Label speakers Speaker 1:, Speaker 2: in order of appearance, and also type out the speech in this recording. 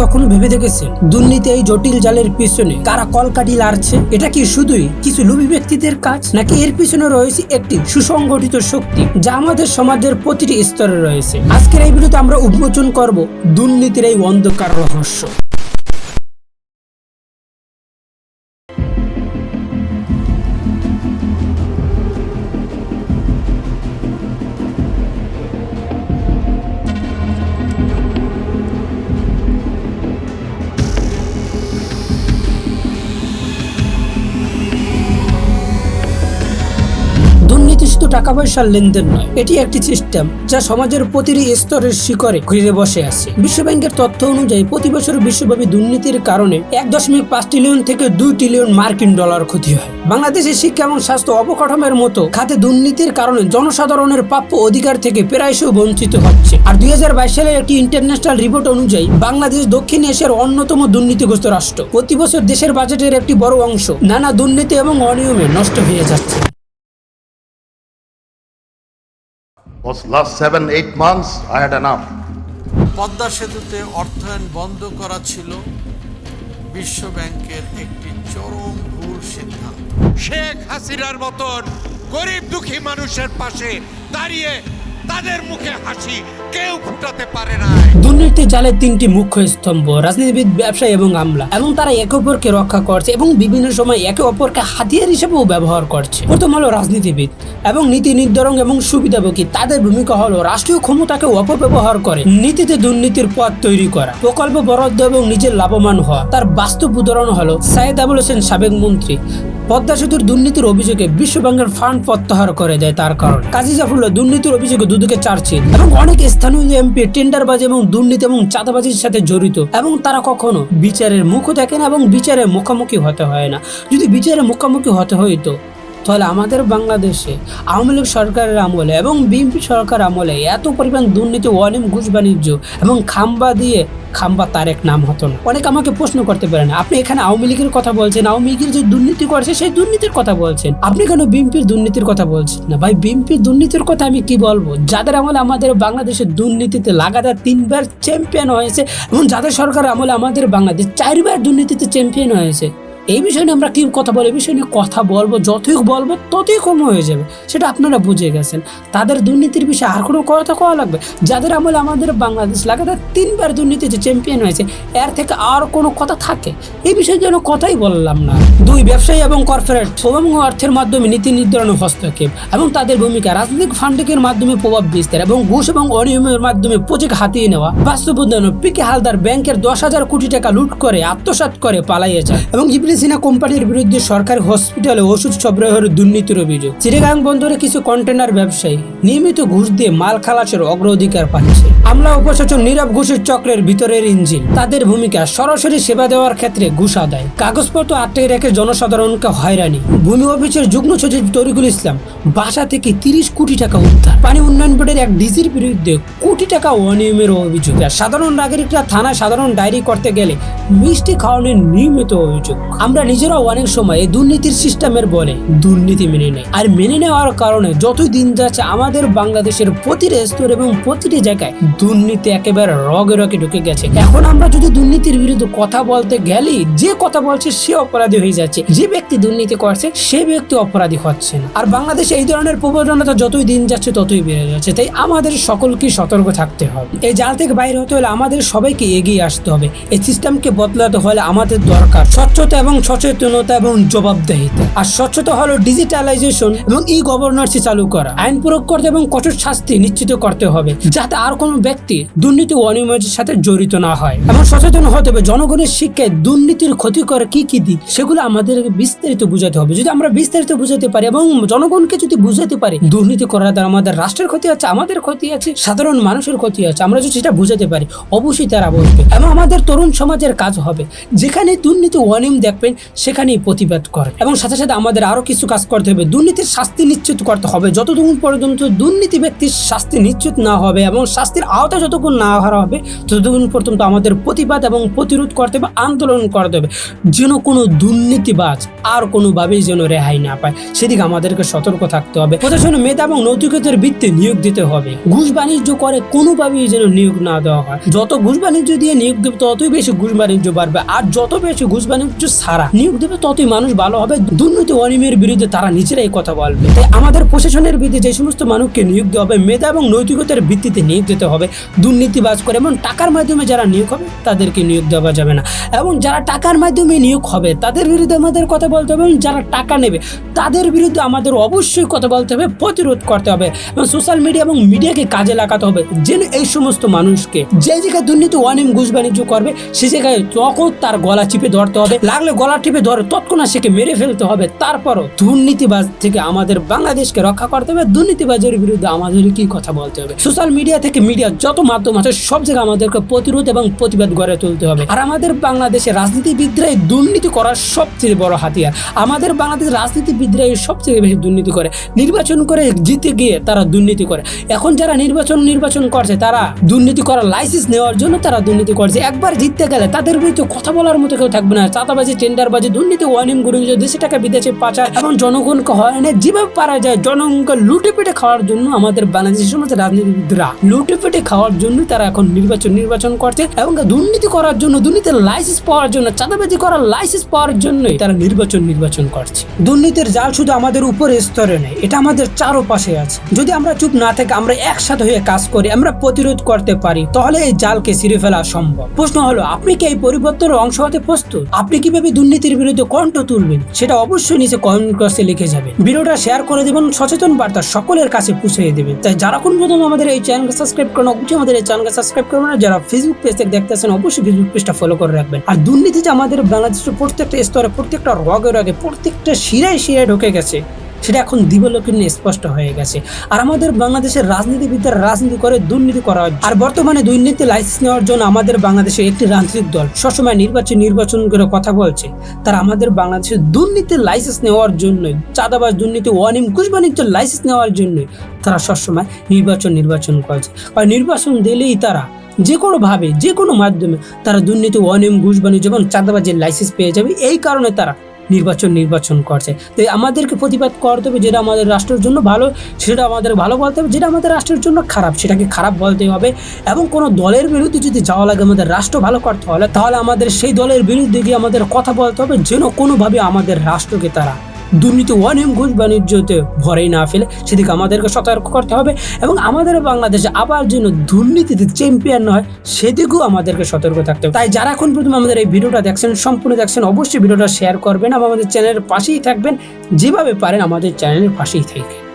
Speaker 1: কখনো ভেবে দেখেছেন? দুর্নীতি এই জটিল জালের পিছনে কারা কলকাটি লাড়ছে? এটা কি শুধুই কিছু লোভী ব্যক্তিদের কাজ? নাকি এর পিছনে রয়েছে একটি সুসংগঠিত শক্তি যা আমাদের সমাজের প্রতিটি স্তরে রয়েছে? আজকের এই ভিডিওতে আমরা উন্মোচন করব দুর্নীতির এই অন্ধকার রহস্য। শুধু টাকা পয়সার লেনদেন নয়। এটি একটি সিস্টেম যা সমাজের প্রতিটি স্তরের শিখরে ঘিরে বসে আছে। বিশ্বব্যাংকের তথ্য অনুযায়ী, প্রতি বছর বিশ্বব্যাপী দুর্নীতির কারণে এক দশমিক পাঁচ ট্রিলিয়ন থেকে দুই ট্রিলিয়ন মার্কিন ডলার ক্ষতি হয়। বাংলাদেশের শিক্ষা এবং স্বাস্থ্য অবকাঠামোর মতো খাতে দুর্নীতির কারণে জনসাধারণের প্রাপ্য অধিকার থেকে প্রায়শই বঞ্চিত হচ্ছে। আর দুই হাজার বাইশ সালের একটি ইন্টারন্যাশনাল রিপোর্ট অনুযায়ী, বাংলাদেশ দক্ষিণ এশিয়ার অন্যতম দুর্নীতিগ্রস্ত রাষ্ট্র। প্রতি বছর দেশের বাজেটের একটি বড় অংশ নানা দুর্নীতি এবং অনিয়মে নষ্ট হয়ে যাচ্ছে।
Speaker 2: Was last seven, eight months, I had enough.
Speaker 3: Padma সেতুতে অর্থায়ন বন্ধ করা ছিল বিশ্ব ব্যাংকের একটি চরম ভুল সিদ্ধান্ত
Speaker 4: শেখ হাসিনার মতন গরিব দুঃখী মানুষের পাশে দাঁড়িয়ে তাদের মুখে হাসি কেউ ফুটাতে পারে না
Speaker 1: দুর্নীতি জালের তিনটি মুখ্য স্তম্ভ, রাজনীতিবিদ, ব্যবসায়ী এবং আমলা। এবং তারা একে অপরকে রক্ষা করছে এবং বিভিন্ন সময় একে অপরকে হাতিয়ার হিসেবেও ব্যবহার করছে। প্রথম হলো রাজনীতিবিদ এবং নীতি নির্ধারণ এবং সুবিধাভোগী তাদের ভূমিকা হলো রাষ্ট্রীয় ক্ষমতাকে অপব্যবহার করে, নীতিতে দুর্নীতির পথ তৈরি করা, প্রকল্প বরাদ্দ এবং নিজের লাভবান হওয়া। তার বাস্তব উদাহরণ হলো সাইদ আবুল হোসেন সাবেক মন্ত্রী। পদ্মা সেতুর দুর্নীতির অভিযোগে বিশ্ব ব্যাংকের ফান্ড প্রত্যাহার করে দেয় তার কারণ। কাজী জাফরুল্লাহ, দুর্নীতির অভিযোগে দুদিকে চার্জশিট এবং অনেক স্থানীয় এমপি টেন্ডারবাজি এবং দুর্নীতি এবং চাঁদাবাজির সাথে জড়িত। এবং তারা কখনো বিচারের মুখও দেখে না এবং বিচারের মুখোমুখি হতে হয় না। যদি বিচারের মুখোমুখি হতে হইতো তাহলে আমাদের বাংলাদেশে আওয়ামী লীগ সরকারের আমলে এবং বিএনপি সরকার আমলে এত পরিমাণ দুর্নীতি অনিম ঘুষ বাণিজ্য এবং খাম্বা দিয়ে, খাম্বা তারেক নাম হতো না। অনেক আমাকে প্রশ্ন করতে পারেন আপনি এখানে আওয়ামী লীগের কথা বলছেন, আওয়ামী লীগের যে দুর্নীতি করছে, সেই দুর্নীতির কথা বলছেন। আপনি কেন বিএনপির দুর্নীতির কথা বলছেন না? ভাই, বিএনপির দুর্নীতির কথা আমি কি বলব? যাদের আমলে আমাদের বাংলাদেশের দুর্নীতিতে লাগাতার তিনবার চ্যাম্পিয়ন হয়েছে এবং যাদের সরকার আমলে আমাদের বাংলাদেশ চারবার দুর্নীতিতে চ্যাম্পিয়ন হয়েছে। এই বিষয় আমরা কি কথা বলব? এই বিষয় নিয়ে কথা বলব, যতই বলব, ততই কম হয়ে যাবে। সেটা আপনারা বুঝে গেছেন। তাদের দুর্নীতির বিষয়ে আর কোনো কথা কওয়া লাগবে? যাদের আমলে আমাদের বাংলাদেশ লাগাতার তিনবার দুর্নীতিতে চ্যাম্পিয়ন হয়েছে, এর থেকে আর কোনো কথা থাকে? এই বিষয়ে যেন কথাই বললাম না। দুই ব্যবসায়ী এবং কর্পোরেট এবং অর্থের মাধ্যমে নীতি নির্ধারণ হস্তক্ষেপ এবং তাদের ভূমিকা রাজনৈতিক ফান্ডিংয়ের মাধ্যমে প্রভাব বিস্তার এবং ঘুষ এবং অনিয়মের মাধ্যমে প্রজেক্ট হাতিয়ে নেওয়া। বাস্তব উন্নয়ন পিকে হালদার ব্যাংকের দশ হাজার কোটি টাকা লুট করে, আত্মসাৎ করে পালাইয়ে যায় এবং ইবলিসিনা কোম্পানির বিরুদ্ধে সরকার হসপিটালে ওষুধ সরবরাহের দুর্নীতির অভিযোগ। চিরেগাং বন্দরে কিছু কন্টেনার ব্যবসায়ী নিয়মিত ঘুষ দিয়ে মাল খালাসের অগ্রাধিকার পাচ্ছে। আমলা উপসচক নীরব ঘুষের চক্রের ভিতরের ইঞ্জিন। তাদের ভূমিকা সরাসরি সেবা দেওয়ার ক্ষেত্রে ঘুষ আদায় কাগজপত্র আটকে রেখে জনসাধারণকে হয়রানি। ভূমি অফিসের যুগ্ম সচিব তরিকুল ইসলাম বাসা থেকে তিরিশ কোটি টাকা উদ্ধার। পানি উন্নয়ন বোর্ডের এক ডিজির বিরুদ্ধে কোটি টাকা অনিয়মের অভিযোগ। সাধারণ নাগরিকরা থানায় সাধারণ ডায়েরি করতে গেলে মিষ্টি খাওয়ানোর নিয়মিত অভিযোগ। আমরা নিজেরাও অনেক সময় এই দুর্নীতির সিস্টেমের বলে দুর্নীতি মেনে নেয় আর মেনে নেওয়ার কারণে যতই দিন যাচ্ছে আমাদের বাংলাদেশের প্রতিটি স্তর এবং প্রতিটি জায়গায় দুর্নীতি একেবারে রগে রগে ঢুকে গেছে। এখন আমরা যদি দুর্নীতির বিরুদ্ধে কথা বলতে গেলেই যে কথা বলছে সে অপরাধী হয়ে যাচ্ছে। যে ব্যক্তি দুর্নীতি করছে, সে ব্যক্তি অপরাধী হচ্ছে না। আর বাংলাদেশে এই ধরনের প্রবণতা যতই দিন যাচ্ছে, ততই বেড়ে যাচ্ছে। তাই আমাদের সকলকে সতর্ক থাকতে হবে। এই জাল থেকে বাইরে হতে হলে আমাদের সবাইকে এগিয়ে আসতে হবে। এই সিস্টেমকে বদলাতে হলে আমাদের দরকার স্বচ্ছতা এবং সচেতনতা এবং জবাবদেহিতা। আর স্বচ্ছতা হলো ডিজিটালাইজেশন এবং ই গভর্নেন্সি চালু করা। আইন প্রয়োগ করতে এবং কঠোর শাস্তি নিশ্চিত করতে হবে, যাতে আর কোনো ব্যক্তি দুর্নীতি অনিয়মের সাথে জড়িত না হয়। এবং সচেতন হতে হবে, জনগণের শিক্ষায় দুর্নীতির ক্ষতি করে কি কি দিক, সেগুলো আমাদেরকে বিস্তারিত বুঝাতে হবে। যদি আমরা বিস্তারিত বুঝাতে পারি এবং জনগণকে যদি বুঝাতে পারি, দুর্নীতি করার দ্বারা আমাদের রাষ্ট্রের ক্ষতি আছে, আমাদের ক্ষতি আছে, সাধারণ মানুষের ক্ষতি আছে, আমরা যদি সেটা বুঝাতে পারি, অবশ্যই তারা বলবে। এবং আমাদের তরুণ সমাজের কাজ হবে, যেখানে দুর্নীতি অনিয়ম দেখবেন, সেখানেই প্রতিবাদ করে এবং সাথে সাথে আমাদের আরও কিছু কাজ করতে হবে, দুর্নীতির শাস্তি নিশ্চিত করতে হবে। যতদিন পর্যন্ত দুর্নীতি ব্যক্তির শাস্তি নিশ্চিত না হবে এবং শাস্তির আওতা যতক্ষণ না হারা হবে, ততক্ষণ পর্যন্ত আমাদের প্রতিবাদ এবং প্রতিরোধ করতে হবে, আন্দোলন করতে হবে। যেন কোনো দুর্নীতিবাজ আর কোনোভাবেই যেন রেহাই না পায়। সেদিকে আমাদেরকে সতর্ক থাকতে হবে। প্রশাসনে, মেধা এবং নৈতিকতার ভিত্তি নিয়োগ দিতে হবে। ঘুষ বাণিজ্য করে কোনোভাবেই যেন নিয়োগ না দেওয়া হয়। যত ঘুষ বাণিজ্য দিয়ে নিয়োগ দেবে, ততই বেশি ঘুষ বাণিজ্য বাড়বে। আর যত বেশি ঘুষ বাণিজ্য সারা নিয়োগ দেবে, ততই মানুষ ভালো হবে। দুর্নীতি অনিমের বিরুদ্ধে তারা নিজেরাই কথা বলবে। তাই আমাদের প্রশাসনের বিরুদ্ধে যে সমস্ত মানুষকে নিয়োগ দেওয়া হবে, মেধা এবং নৈতিকতার ভিত্তিতে নিয়োগ দিতে হবে। দুর্নীতিবাজ করে এবং টাকার মাধ্যমে যারা নিয়োগ হবে, তাদেরকে নিয়োগ দেওয়া যাবে না। এবং যারা টাকার মাধ্যমে নিয়োগ হবে, তাদের বিরুদ্ধে আমাদের কথা বলতে হবে এবং যারা টাকা নেবে, তাদের বিরুদ্ধে আমাদের অবশ্যই কথা বলতে হবে, প্রতিরোধ করতে হবে এবং সোশ্যাল মিডিয়া এবং মিডিয়াকে কাজে লাগাতে হবে যেন এই সমস্ত মানুষকে যে জায়গায় দুর্নীতি অনিয়ম ঘুষ বাণিজ্য করবে, সে জায়গায় তখন তার গলা চিপে ধরতে হবে। লাগলে গলা টিপে ধরে, তৎক্ষণাৎ সেকে মেরে ফেলতে হবে। তারপরও দুর্নীতিবাজ থেকে আমাদের বাংলাদেশকে রক্ষা করতে হবে। দুর্নীতিবাজের বিরুদ্ধে আমাদের কি কথা বলতে হবে। সোশ্যাল মিডিয়া থেকে মিডিয়া যত মাধ্যম আছে, সব জায়গায় আমাদেরকে প্রতিরোধ এবং প্রতিবাদ গড়ে তুলতে হবে। আর আমাদের বাংলাদেশে রাজনীতিবিদরাই দুর্নীতি করার সবচেয়ে বড় হাতিয়ার। আমাদের বাংলাদেশ বাংলাদেশের রাজনীতিবিদরাই সবচেয়ে বেশি দুর্নীতি করে। নির্বাচন করে জিতে গিয়ে তারা দুর্নীতি করে। এখন যারা নির্বাচন নির্বাচন করছে, তারা দুর্নীতি করার লাইসেন্স নেওয়ার জন্য তারা দুর্নীতি করছে। একবার জিততে গেলে তাদের বিরুদ্ধে কথা বলার মতো কেউ থাকবে না। চাঁদাবাজি, টেন্ডারবাজি, দুর্নীতি, অনিয়ম গুরু দেশে টাকা, বিদেশে পাচার, এবং জনগণকে হয়রানি, যেভাবে পারা যায়, জনগণকে লুটে পেটে খাওয়ার জন্য আমাদের বাংলাদেশের সমস্ত রাজনীতিবিদরা লুটে পেটে খাওয়ার জন্য তারা এখন নির্বাচন নির্বাচন করছে এবং দুর্নীতি করার জন্য, দুর্নীতির লাইসেন্স পাওয়ার জন্য, চাঁদাবাজি করার লাইসেন্স পাওয়ার জন্যই তারা নির্বাচন নির্বাচন করছে। দুর্নীতির জাল শুধু আমাদের উপরে স্তরে নেই, এটা আমাদের চারোপাশে আছে। যদি আমরা চুপ না থেকে আমরা একসাথে হয়ে কাজ করি, আমরা প্রতিরোধ করতে পারি, তাহলে এই জালকে ছিঁড়ে ফেলা সম্ভব। প্রশ্ন হলো, আপনি কি এই পরিবর্তনের অংশ হতে প্রস্তুত? আপনি কীভাবে দুর্নীতির বিরুদ্ধে কণ্ঠ তুলবেন? সেটা অবশ্যই নিচে কমেন্ট বক্সে লিখে যাবেন। ভিডিওটা শেয়ার করে দেবেন, সচেতন বার্তা সকলের কাছে পৌঁছে দেবেন। তাই যারা কোন প্রথম আমাদের এই চ্যানেলকে সাবস্ক্রাইব করেন অবশ্যই আমাদের এই চ্যানেলকে সাবস্ক্রাইব করবেন আর যারা ফেসবুক পেজ থেকে দেখতেছেন অবশ্যই ফেসবুক পেজটা ফলো করে রাখবেন। আর দুর্নীতি যে আমাদের বাংলাদেশের প্রত্যেকটা স্তরে, প্রত্যেকটা রগে রগে, প্রত্যেকটা শিরায় শিরায় ঢুকে গেছে। সেটা এখন দিবলোকে নিয়ে স্পষ্ট হয়ে গেছে। আর আমাদের বাংলাদেশের রাজনীতিবিদরা রাজনীতি করে দুর্নীতি করা হয় আর বর্তমানে দুর্নীতি লাইসেন্স নেওয়ার জন্য আমাদের বাংলাদেশে একটি রাজনৈতিক দল সবসময় নির্বাচন নির্বাচন করে কথা বলছে। তারা আমাদের বাংলাদেশের দুর্নীতির লাইসেন্স নেওয়ার জন্য চাঁদাবাজ দুর্নীতি, অনিম ঘুষ বাণিজ্যের লাইসেন্স নেওয়ার জন্য তারা সবসময় নির্বাচন নির্বাচন করছে। আর নির্বাচন দিলেই তারা যে কোনোভাবে যে কোনো মাধ্যমে তারা দুর্নীতি অনিয়ম ঘুষ বাণিজ্য এবং চাঁদাবাজের লাইসেন্স পেয়ে যাবে। এই কারণে তারা নির্বাচন নির্বাচন করছে। তো আমাদেরকে প্রতিবাদ করতে হবে, যেটা আমাদের রাষ্ট্রের জন্য ভালো, সেটা আমাদের ভালো বলতে হবে, যেটা আমাদের রাষ্ট্রের জন্য খারাপ, সেটাকে খারাপ বলতে হবে। এবং কোনো দলের বিরুদ্ধে যদি যাওয়া লাগে আমাদের রাষ্ট্র ভালো করতে হলে তাহলে আমাদের সেই দলের বিরুদ্ধে গিয়ে আমাদের কথা বলতে হবে, যেন কোনোভাবে আমাদের রাষ্ট্রকে তারা দুর্নীতি অনিয়ম ঘুষ বাণিজ্যতে ভরেই না ফেলে, সেদিকে আমাদেরকে সতর্ক করতে হবে এবং আমাদের বাংলাদেশে আবার যেন দুর্নীতিতে চ্যাম্পিয়ন নয় সেদিকেও আমাদেরকে সতর্ক থাকতে হবে। তাই যারা এখন প্রথমে আমাদের এই ভিডিওটা দেখছেন, সম্পূর্ণ দেখছেন, অবশ্যই ভিডিওটা শেয়ার করবেন এবং আমাদের চ্যানেলের পাশেই থাকবেন। যেভাবে পারেন আমাদের চ্যানেলের পাশেই থাকবেন